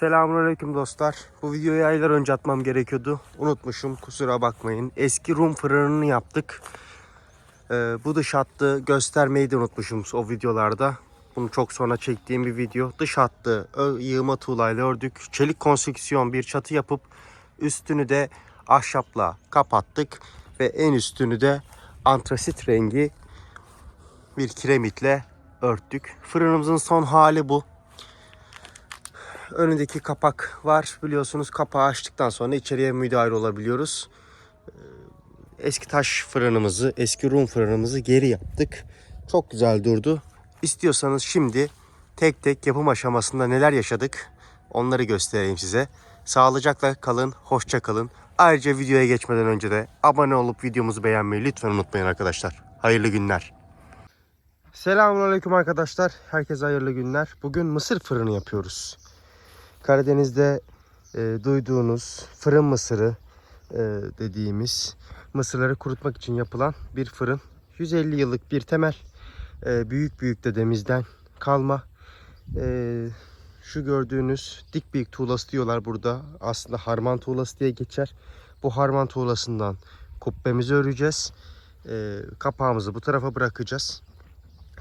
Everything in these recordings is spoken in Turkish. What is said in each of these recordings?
Selamünaleyküm dostlar. Bu videoyu aylar önce atmam gerekiyordu. Unutmuşum kusura bakmayın. Eski Rum fırınını yaptık. Ee, bu dış hattı göstermeyi de unutmuşum o videolarda. Bunu çok sonra çektiğim bir video. Dış hattı yığma tuğlayla ördük. Çelik konstrüksiyon bir çatı yapıp üstünü de ahşapla kapattık. Ve en üstünü de antrasit rengi bir kiremitle örttük. Fırınımızın son hali bu. Önündeki kapak var. Biliyorsunuz kapağı açtıktan sonra içeriye müdahale olabiliyoruz. Ee, Eski taş fırınımızı, eski Rum fırınımızı geri yaptık. Çok güzel durdu. İstiyorsanız şimdi tek tek yapım aşamasında neler yaşadık onları göstereyim size. Sağlıcakla kalın, hoşça kalın. Ayrıca videoya geçmeden önce de abone olup videomuzu beğenmeyi lütfen unutmayın arkadaşlar. Hayırlı günler. Selamünaleyküm arkadaşlar. Herkese hayırlı günler. Bugün mısır fırını yapıyoruz. Karadeniz'de e, duyduğunuz fırın mısırı e, dediğimiz mısırları kurutmak için yapılan bir fırın. 150 yıllık bir temel. E, büyük büyük dedemizden kalma. E, şu gördüğünüz dik büyük tuğlası diyorlar burada. Aslında harman tuğlası diye geçer. Bu harman tuğlasından kubbemizi öreceğiz. E, kapağımızı bu tarafa bırakacağız.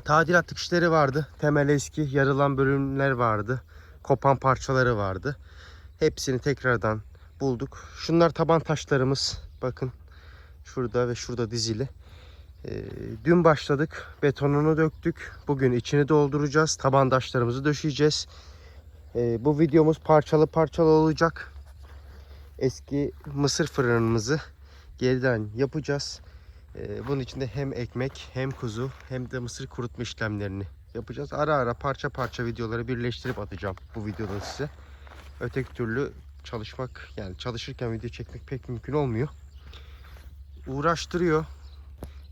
Tadilat işleri vardı. Temel eski yarılan bölümler vardı kopan parçaları vardı. Hepsini tekrardan bulduk. Şunlar taban taşlarımız. Bakın şurada ve şurada dizili. Ee, dün başladık. Betonunu döktük. Bugün içini dolduracağız. Taban taşlarımızı döşeyeceğiz. Ee, bu videomuz parçalı parçalı olacak. Eski mısır fırınımızı geriden yapacağız. Ee, bunun içinde hem ekmek hem kuzu hem de mısır kurutma işlemlerini yapacağız. Ara ara parça parça videoları birleştirip atacağım bu videoda size. Öteki türlü çalışmak yani çalışırken video çekmek pek mümkün olmuyor. Uğraştırıyor.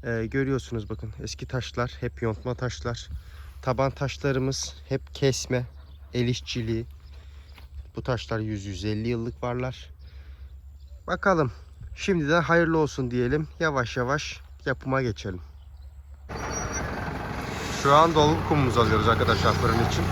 Ee, görüyorsunuz bakın eski taşlar hep yontma taşlar. Taban taşlarımız hep kesme, el işçiliği. Bu taşlar 100-150 yıllık varlar. Bakalım. Şimdiden hayırlı olsun diyelim. Yavaş yavaş yapıma geçelim. Şu an dolgu kumumuzu alıyoruz arkadaşlar fırın için.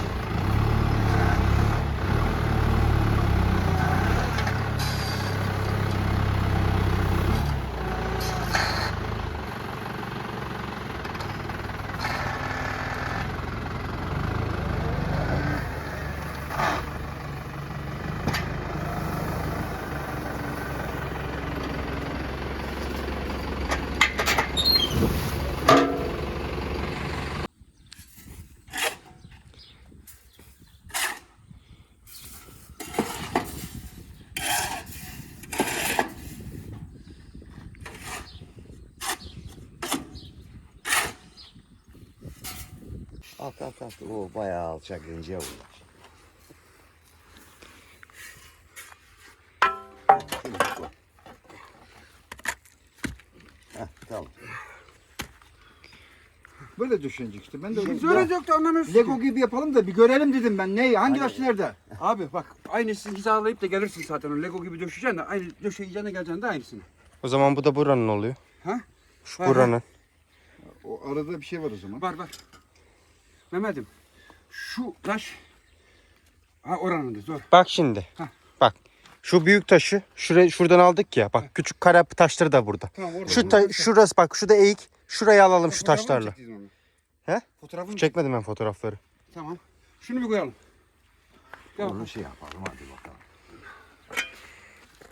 Alt alt alt. O bayağı alçak ince. Heh, tamam. Böyle düşünecek işte. Ben de Biz öyle öyle yok da anlamıyorsun. Lego gibi yapalım da bir görelim dedim ben. Ne? Hangi taş nerede? Abi bak aynısını hizalayıp da gelirsin zaten. O Lego gibi döşeceksin de aynı döşeyeceğine geleceksin de aynısını. O zaman bu da buranın oluyor. Ha? Şu Ha, ha. buranın. O arada bir şey var o zaman. Var var. Mehmet'im şu taş ha oranın dur. Bak şimdi. Hah. Bak. Şu büyük taşı şuraya şuradan aldık ya. Bak küçük kara taşları da burada. Tamam orada. Şu ta- şurası bak şu da eğik. Şuraya alalım şu taşlarla. çektiniz onu. He? Fotoğrafını çek. Çekmedim ben fotoğrafları. Tamam. Şunu bir koyalım. Gel Onu bakalım. şey yapalım hadi bakalım.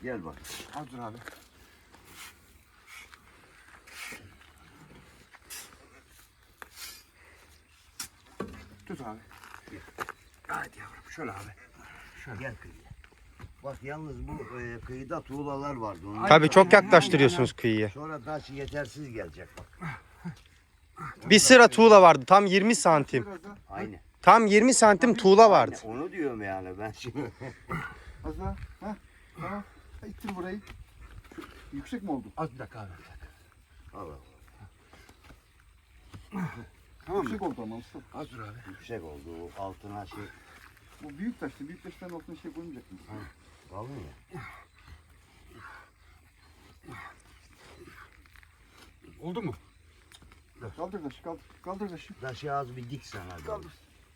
Gel bak. Az dur abi. Tut abi. Hadi yavrum şöyle abi. Gel kıyıya. Bak yalnız bu e, kıyıda tuğlalar vardı. Onun Tabii çok yaklaştırıyorsunuz kıyıya. Sonra taş yetersiz gelecek bak. Bir sıra tuğla vardı. Tam 20 santim. Aynı. Tam 20 santim tuğla vardı. Onu diyorum yani ben şimdi. Az daha. Ha? Tamam. Ha, İttir burayı. Yüksek mi oldu? Az bir dakika abi. bir dakika. Tamam mı? Yüksek oldu ama usta. Az dur abi. Yüksek oldu. O altına şey Bu büyük taştı. Büyük taştan altına şey koymayacak mısın? kalın ya. Oldu mu? Kaldır taşı. Kaldır. Kaldır taşı. Taşı az bir dik sana. Kaldır.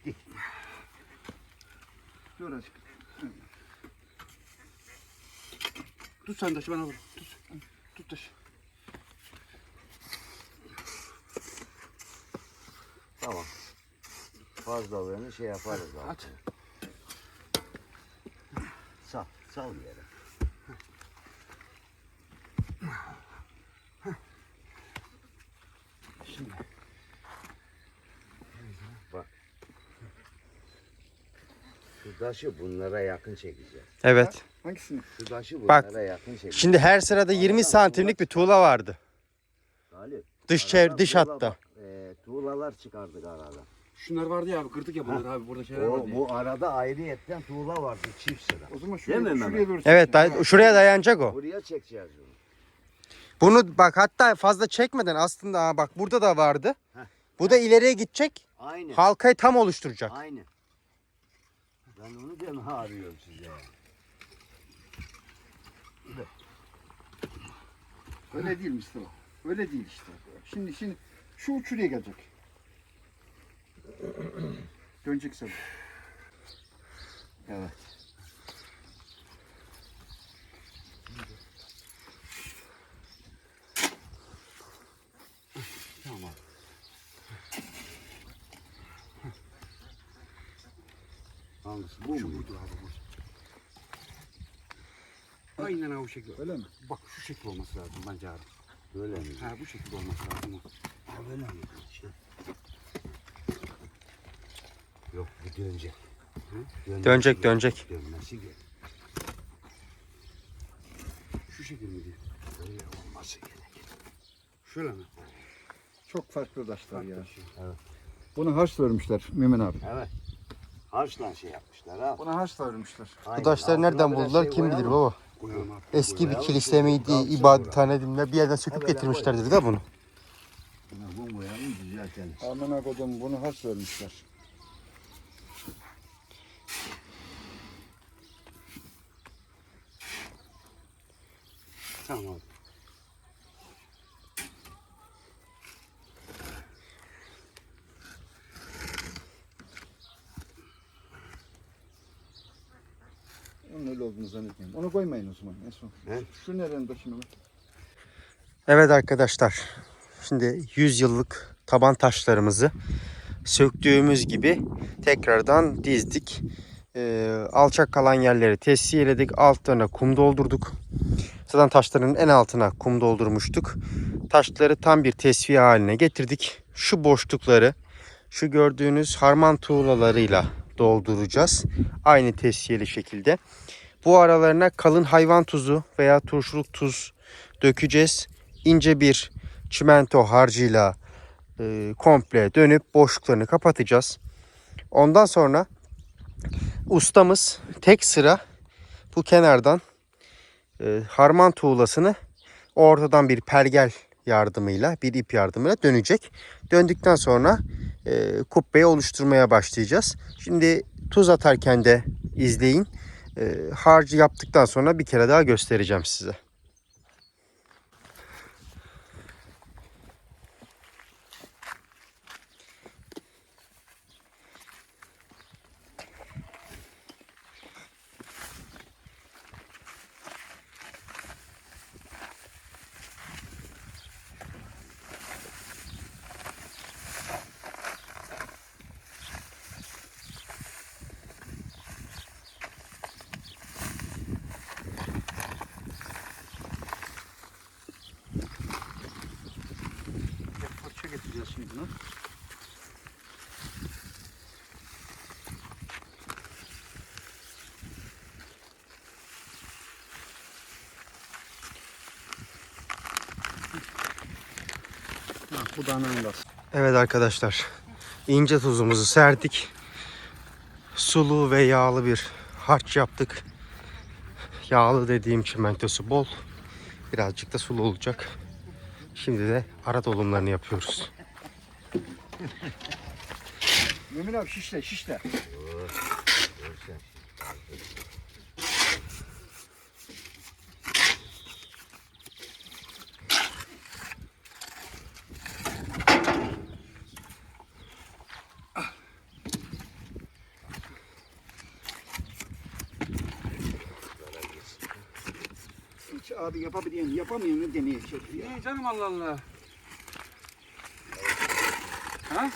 Dik. Dur azıcık. Tut sen taşı ben alırım. Tut. Tut taşı. Tamam. Fazlalığını şey yaparız abi. At. Sal, sal yere. Şimdi. Bak. Şu taşı bunlara yakın çekeceğiz. Evet. Hangisini? Şu taşı Bak, bunlara yakın çekeceğiz. Şimdi her sırada 20 santimlik bir tuğla vardı. Galip, Dış çevre, dış hatta. bak, tuğlalar çıkardık arada. Şunlar vardı ya abi kırdık ya bunları abi burada şeyler O, vardı ya. bu arada ayrıyetten tuğla vardı çift sıra. O zaman şuraya, Değil mi şuraya Mehmet? doğru Evet, day- şuraya dayanacak o. Buraya çekeceğiz bunu. Bunu bak hatta fazla çekmeden aslında ha, bak burada da vardı. Heh. Bu da ileriye gidecek. Aynı. Halkayı tam oluşturacak. Aynı. Ben onu deme arıyorum size. Öyle değil Mustafa. Öyle değil işte. Şimdi şimdi şu uç şuraya gelecek. Dönecek sen. Evet. Tamam. Hangisi bu Şu mu? buydu abi bu. Aynen abi bu şekil. Öyle mi? Bak şu şekil olması lazım bence abi. Böyle mi? Ha bu şekil olması lazım. Böyle mi? Şey. Yok bu dönecek. Dönmesi Dönecek, gerek. dönecek. Dönmesi gerek. Şu şekil mi diyor? Böyle olması gerek. Şöyle mi? Çok farklı taşlar ya. Taşı. Buna harç vermişler Mümin abi. Evet. Harçla şey yapmışlar ha. Buna harç vermişler. Bu taşları nereden buldular kim bilir baba. Koyalım. Eski bir Koyalım, kilise miydi, kalsın ibadethane mi bir yerden söküp Evet, getirmişlerdir de bunu. Düzeltelim. Amına kodum bunu harç vermişler. Tamam abi. Onun öyle olduğunu zannetmiyorum. Onu koymayın o zaman en son. He? Şu nerenin taşını bak. Evet arkadaşlar. Şimdi 100 yıllık taban taşlarımızı söktüğümüz gibi tekrardan dizdik. Ee, alçak kalan yerleri tescilledik. Altlarına kum doldurduk. Zaten taşların en altına kum doldurmuştuk. Taşları tam bir tesviye haline getirdik. Şu boşlukları şu gördüğünüz harman tuğlalarıyla dolduracağız. Aynı tesviyeli şekilde. Bu aralarına kalın hayvan tuzu veya turşuluk tuz dökeceğiz. İnce bir çimento harcıyla e, komple dönüp boşluklarını kapatacağız. Ondan sonra ustamız tek sıra bu kenardan e, harman tuğlasını ortadan bir pergel yardımıyla bir ip yardımıyla dönecek. Döndükten sonra e, kubbeyi oluşturmaya başlayacağız. Şimdi tuz atarken de izleyin. E, harcı yaptıktan sonra bir kere daha göstereceğim size. Parça getireceğiz şimdi bunu. Ha, bu da anandas. Evet arkadaşlar. ince tuzumuzu serdik. Sulu ve yağlı bir harç yaptık. Yağlı dediğim çimentosu bol. Birazcık da sulu olacak. Şimdi de ara dolumlarını yapıyoruz. Mümin abi şişle şişle. Abi yapabilen yapamayanı şerif ya. İyi canım Allah Allah. Ha?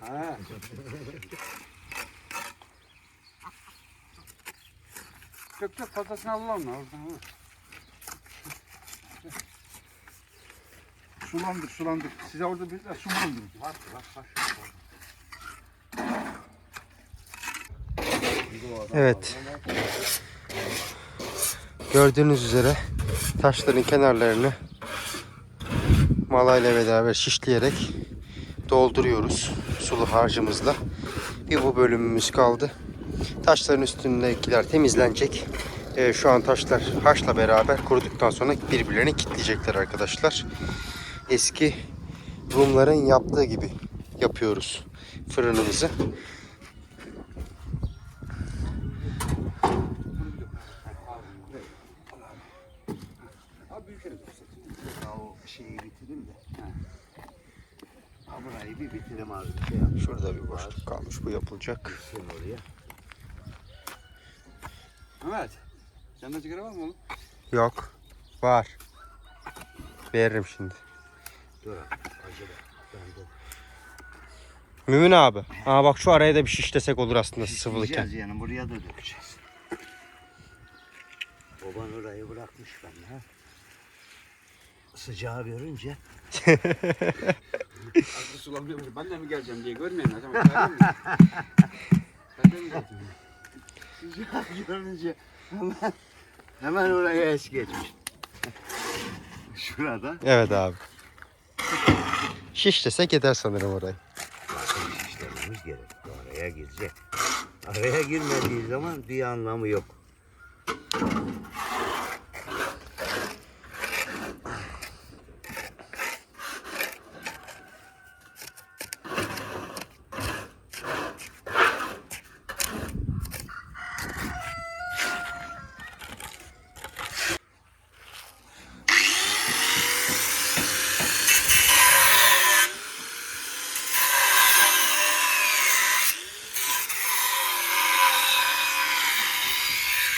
Ha. Çok çok fazlasını alalım oradan. ha. Sulandır sulandır. Size orada bir su buldum. Var var var. Evet. Gördüğünüz üzere taşların kenarlarını malayla beraber şişleyerek dolduruyoruz sulu harcımızla. Bir bu bölümümüz kaldı. Taşların üstündekiler temizlenecek. Ee, şu an taşlar haşla beraber kuruduktan sonra birbirlerini kilitleyecekler arkadaşlar. Eski Rumların yaptığı gibi yapıyoruz fırınımızı. Abi büyük yere dursun. Ya o şeyi bitireyim de. Ha burayı bir bitireyim abi. Şey yap. Şurada bir boşluk kalmış. Bu yapılacak. Sen oraya. Mehmet. Sende sigara var mı oğlum? Yok. Var. Veririm şimdi. Dur abi. Acele. Ben de Mümin abi. Aa bak şu araya da bir şişlesek olur aslında sıvılıken. Yani buraya da dökeceğiz. Baban orayı bırakmış ben ha. Sıcağı görünce Aklı sulanmıyormuş. Ben de mi geleceğim diye görmeyin. Acaba çağırayım mı? Ben de mi geleceğim? sıcağı görünce hemen hemen oraya es geçmiş. Şurada Evet abi. Şişlesek yeter sanırım orayı. işlememiz gerek. Araya girecek. Araya girmediği zaman bir anlamı yok.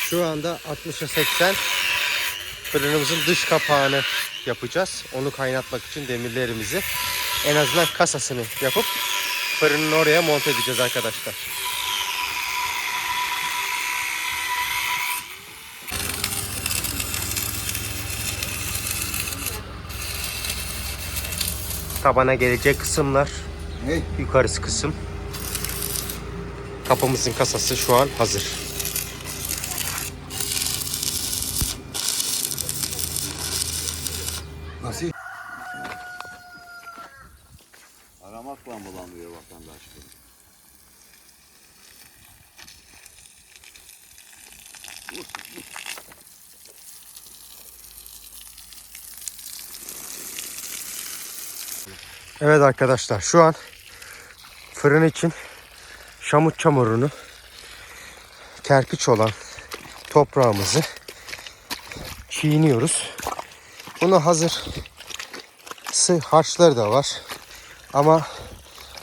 Şu anda 60'a 80 fırınımızın dış kapağını yapacağız. Onu kaynatmak için demirlerimizi en azından kasasını yapıp fırının oraya monte edeceğiz arkadaşlar. Tabana gelecek kısımlar Hey. yukarısı kısım. Kapımızın kasası şu an hazır. Evet arkadaşlar şu an fırın için şamut çamurunu kerpiç olan toprağımızı çiğniyoruz. Bunu hazır sı harçları da var. Ama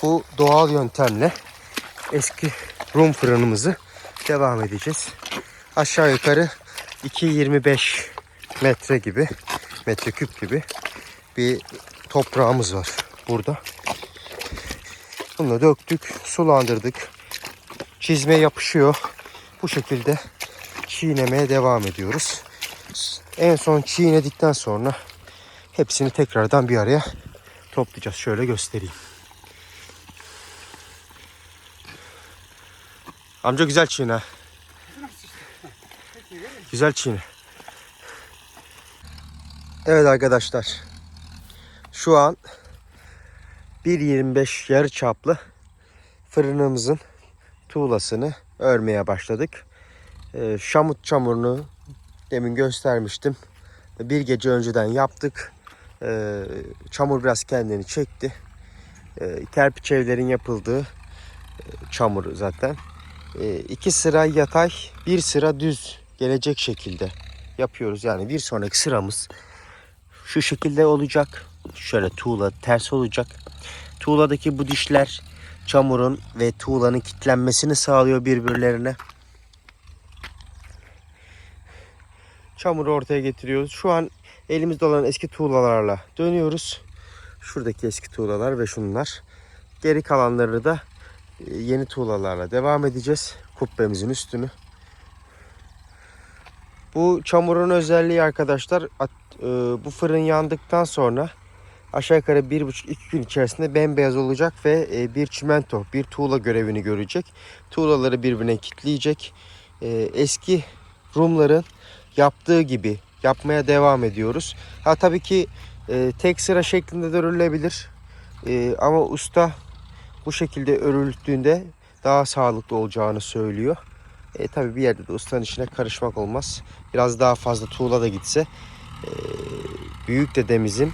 bu doğal yöntemle eski Rum fırınımızı devam edeceğiz. Aşağı yukarı 2.25 metre gibi, metreküp gibi bir toprağımız var burada. Bunu döktük, sulandırdık. Çizme yapışıyor. Bu şekilde çiğnemeye devam ediyoruz. En son çiğnedikten sonra hepsini tekrardan bir araya toplayacağız. Şöyle göstereyim. Amca güzel çiğne. Güzel çiğne. Evet arkadaşlar. Şu an 1.25 yarı çaplı fırınımızın tuğlasını örmeye başladık. Ee, şamut çamurunu demin göstermiştim. Bir gece önceden yaptık. Ee, çamur biraz kendini çekti. Ee, kerpiç evlerin yapıldığı e, çamur zaten. Ee, iki sıra yatay, bir sıra düz gelecek şekilde yapıyoruz. Yani bir sonraki sıramız şu şekilde olacak. Şöyle tuğla ters olacak. Tuğladaki bu dişler çamurun ve tuğlanın kitlenmesini sağlıyor birbirlerine. Çamuru ortaya getiriyoruz. Şu an elimizde olan eski tuğlalarla dönüyoruz. Şuradaki eski tuğlalar ve şunlar. Geri kalanları da e, yeni tuğlalarla devam edeceğiz. Kubbemizin üstünü. Bu çamurun özelliği arkadaşlar e, bu fırın yandıktan sonra aşağı yukarı bir buçuk iki gün içerisinde bembeyaz olacak ve e, bir çimento, bir tuğla görevini görecek. Tuğlaları birbirine kitleyecek. E, eski Rumların yaptığı gibi yapmaya devam ediyoruz. Ha tabii ki e, tek sıra şeklinde de örülebilir. Ama usta bu şekilde örüldüğünde daha sağlıklı olacağını söylüyor. E, tabii bir yerde de ustanın işine karışmak olmaz. Biraz daha fazla tuğla da gitse e, büyük dedemizin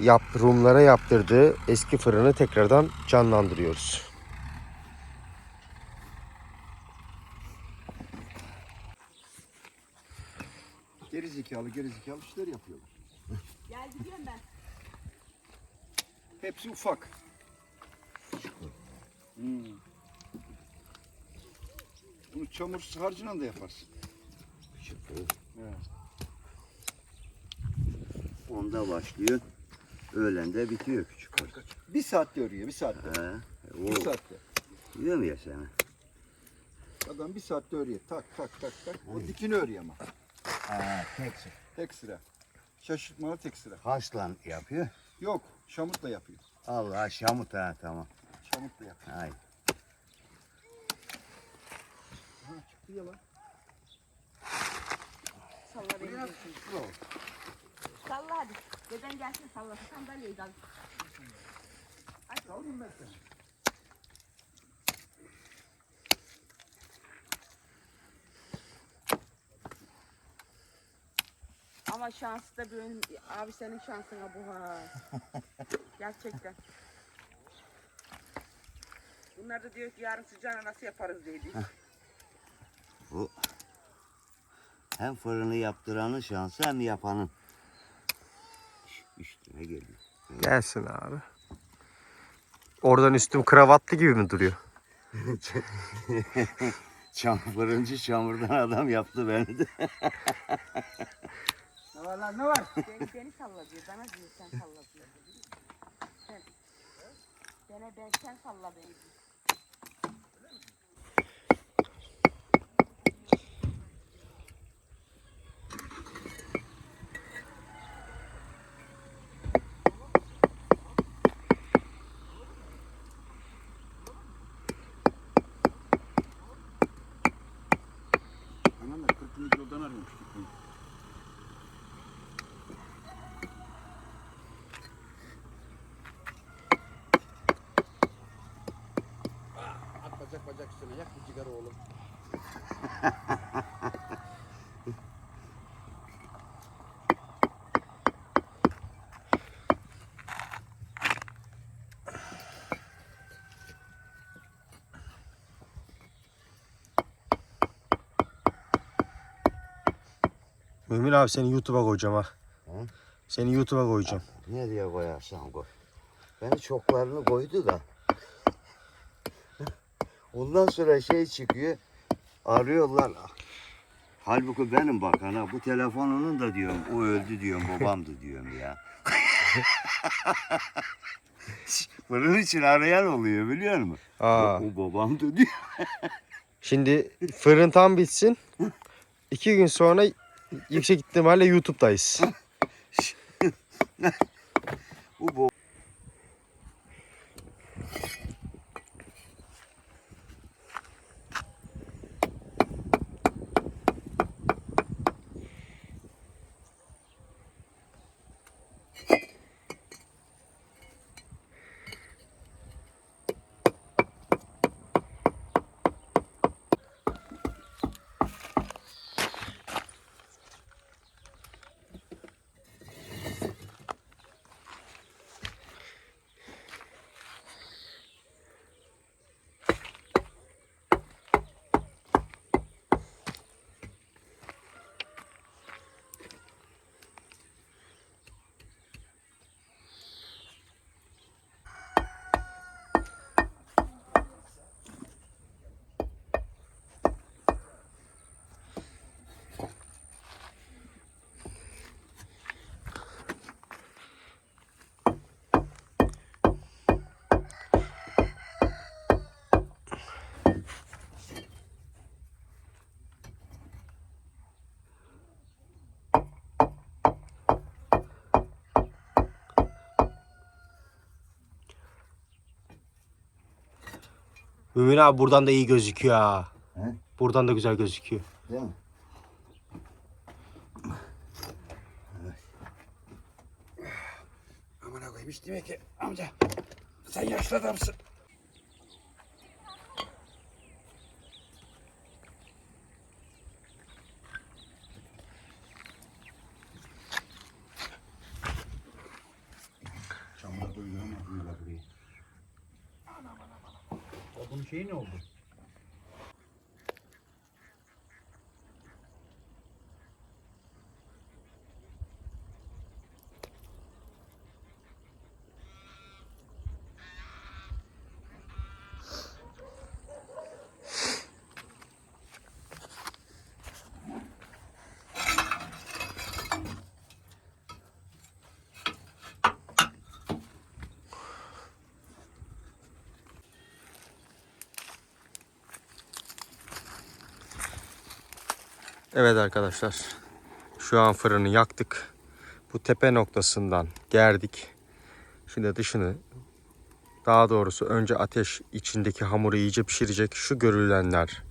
yap, Rumlara yaptırdığı eski fırını tekrardan canlandırıyoruz. Geri zekalı geri zekalı işler yapıyorlar. Gel gidiyorum ben. Hepsi ufak. Hmm. Bunu çamursuz harcıyla da yaparsın. Çıkıyor. Evet. Onda başlıyor. Öğlende bitiyor küçük kız. Bir saatte örüyor bir saatte. He. Bir O saatte. biliyor mu ya seni? Adam bir saatte örüyor. Tak tak tak tak. O dikini örüyor ama. Ha, tek Tek sıra. Şaşırtmalı tek sıra. Kaçla yapıyor? Yok şamutla yapıyor. Allah şamut ha tamam. Şamutla yapıyor. Hay. Ha çıktı ya lan. Salla beni. Salla hadi. Deden gelsin salla. Sandalyeyi dal. Kaldım ben seni. Ama şansı da benim abi senin şansına bu ha. Gerçekten. Bunlar da diyor ki yarın sıcağına nasıl yaparız dedi. Bu hem fırını yaptıranın şansı hem yapanın. Üstüne geliyor. Gelsin abi. Oradan üstüm kravatlı gibi mi duruyor? Çam, fırıncı çamurdan adam yaptı beni de. Ne var lan ne var? beni, beni salla diyor. Bana diyor sen salla diyor. Sen. Bana ben sen salla beni diyor. At bacak bacak üstüne yak bir sigara oğlum. Mümin abi seni YouTube'a koyacağım ha. Hı? Seni YouTube'a koyacağım. Ne diye koyarsan koy. Beni çoklarını koydu da. Ondan sonra şey çıkıyor. Arıyorlar. Halbuki benim bak ana bu telefonunun da diyorum o öldü diyorum babamdı diyorum ya. Bunun için arayan oluyor biliyor musun? Aa. O, o babamdı diyor. Şimdi fırın tam bitsin. İki gün sonra yüksek ihtimalle YouTube'dayız. Bu Mümin abi buradan da iyi gözüküyor ha. He? Buradan da güzel gözüküyor. Değil mi? Aman koyayım hiç demek ki amca sen yaşlı adamsın. Çamura doyuramadım da burayı. Ya bunun şeyi ne oldu? Evet arkadaşlar. Şu an fırını yaktık. Bu tepe noktasından gerdik. Şimdi dışını daha doğrusu önce ateş içindeki hamuru iyice pişirecek. Şu görülenler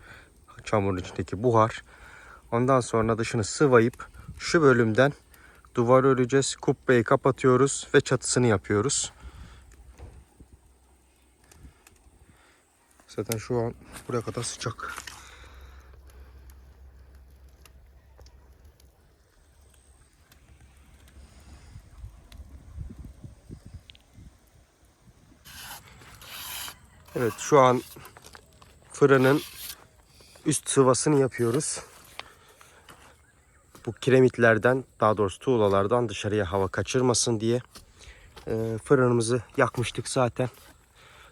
çamurun içindeki buhar. Ondan sonra dışını sıvayıp şu bölümden duvar öreceğiz. Kubbeyi kapatıyoruz ve çatısını yapıyoruz. Zaten şu an buraya kadar sıcak. Evet şu an fırının üst sıvasını yapıyoruz. Bu kiremitlerden daha doğrusu tuğlalardan dışarıya hava kaçırmasın diye e, fırınımızı yakmıştık zaten.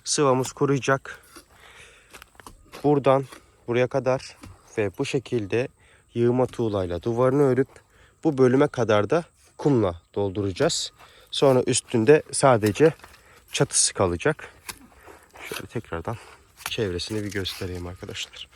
Sıvamız kuruyacak. Buradan buraya kadar ve bu şekilde yığma tuğlayla duvarını örüp bu bölüme kadar da kumla dolduracağız. Sonra üstünde sadece çatısı kalacak. Şöyle tekrardan çevresini bir göstereyim arkadaşlar.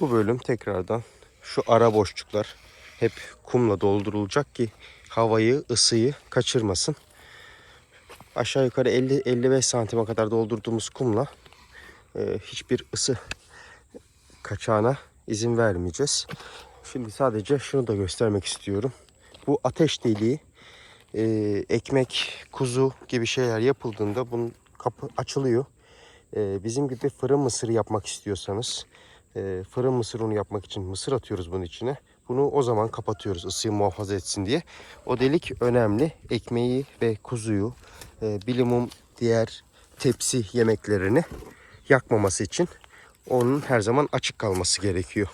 Bu bölüm tekrardan şu ara boşluklar hep kumla doldurulacak ki havayı, ısıyı kaçırmasın. Aşağı yukarı 50-55 santime kadar doldurduğumuz kumla e, hiçbir ısı kaçağına izin vermeyeceğiz. Şimdi sadece şunu da göstermek istiyorum. Bu ateş deliği e, ekmek, kuzu gibi şeyler yapıldığında bunun kapı açılıyor. E, bizim gibi fırın mısırı yapmak istiyorsanız e, fırın mısır unu yapmak için mısır atıyoruz bunun içine. Bunu o zaman kapatıyoruz ısıyı muhafaza etsin diye. O delik önemli. Ekmeği ve kuzuyu, e, bilimum diğer tepsi yemeklerini yakmaması için onun her zaman açık kalması gerekiyor.